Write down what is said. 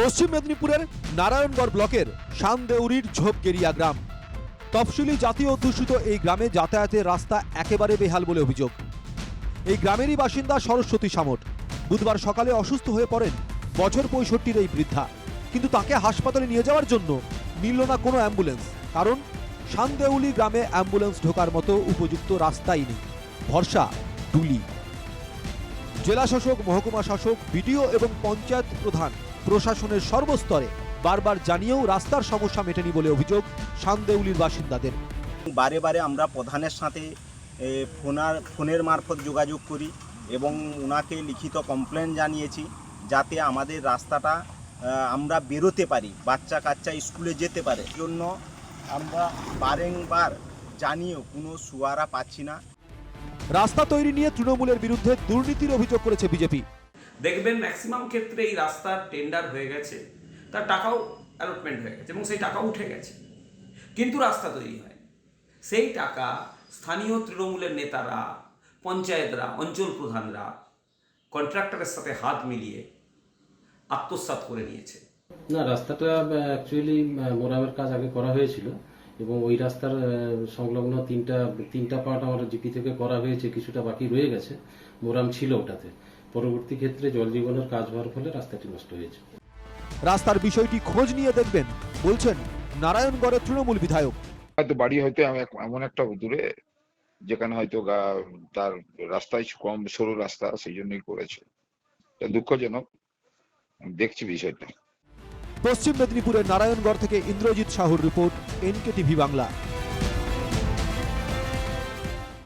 পশ্চিম মেদিনীপুরের নারায়ণগড় ব্লকের শানদেউরির ঝোপগেরিয়া গ্রাম। তফসিলি জাতীয় অধ্যুষিত এই গ্রামে যাতায়াতের রাস্তা একেবারে বেহাল বলে অভিযোগ। এই গ্রামেরই বাসিন্দা সরস্বতী সামট। বুধবার সকালে অসুস্থ হয়ে পড়েন বছর পঁয়ষট্টির এই বৃদ্ধা। কিন্তু তাকে হাসপাতালে নিয়ে যাওয়ার জন্য মিলল না কোনো অ্যাম্বুলেন্স। কারণ শানদেউলি গ্রামে অ্যাম্বুলেন্স ঢোকার মতো উপযুক্ত রাস্তাই নেই। ভরসা, ডুলি। জেলা শাসক মহকুমা শাসক, বিডিও এবং পঞ্চায়েত প্রধান প্রশাসনের সর্বস্তরে বারবার জানিয়েও রাস্তার সমস্যা মেটেনি বলে অভিযোগ শানদেউলির বাসিন্দাদের। বারে বারে আমরা প্রধানের সাথে ফোনার ফোনের মারফত যোগাযোগ করি এবং ওনাকে লিখিত কমপ্লেন জানিয়েছি যাতে আমাদের রাস্তাটা আমরা বেরোতে পারি বাচ্চা কাচ্চা স্কুলে যেতে পারে। জন্য আমরা বারেংবার জানিয়েও কোনো সুয়ারা পাচ্ছি না। রাস্তা তৈরি নিয়ে তৃণমূলের বিরুদ্ধে দুর্নীতির অভিযোগ করেছে বিজেপি। দেখবেন ম্যাক্সিমাম ক্ষেত্রে এই রাস্তার টেন্ডার হয়ে গেছে, তার টাকাও অ্যালটমেন্ট হয়ে গেছে এবং সেই টাকাও উঠে গেছে। কিন্তু রাস্তা তৈরি হয়। সেই টাকা স্থানীয় তৃণমূলের নেতারা, পঞ্চায়েতরা, অঞ্চল প্রধানরা কন্ট্রাক্টরের সাথে হাত মিলিয়ে আত্মসাৎ করে নিয়েছে। না, রাস্তাটা অ্যাকচুয়ালি মোরামের কাজ আগে করা হয়েছিল এবং ওই রাস্তার সংলগ্ন তিনটা তিনটা পার্ট আমার জিপি থেকে করা হয়েছে, কিছুটা বাকি রয়ে গেছে। মোরাম ছিল ওটাতে। পরবর্তী ক্ষেত্রে জল জীবনের কাজ হওয়ার ফলে রাস্তাটি নষ্ট হয়েছে। রাস্তার বিষয়টি খোঁজ নিয়ে দেখবেন বলছেন নারায়ণগড়ের তৃণমূল বিধায়ক। হয়তো বাড়ি হয়তো এমন একটা দূরে যেখানে হয়তো গা- তার রাস্তায় কম সরু রাস্তা সেই জন্যই করেছে। দুঃখজনক। দেখছি বিষয়টা। পশ্চিম মেদিনীপুরের নারায়ণগড় থেকে ইন্দ্রজিৎ সাহুর রিপোর্ট এনকে টিভি বাংলা।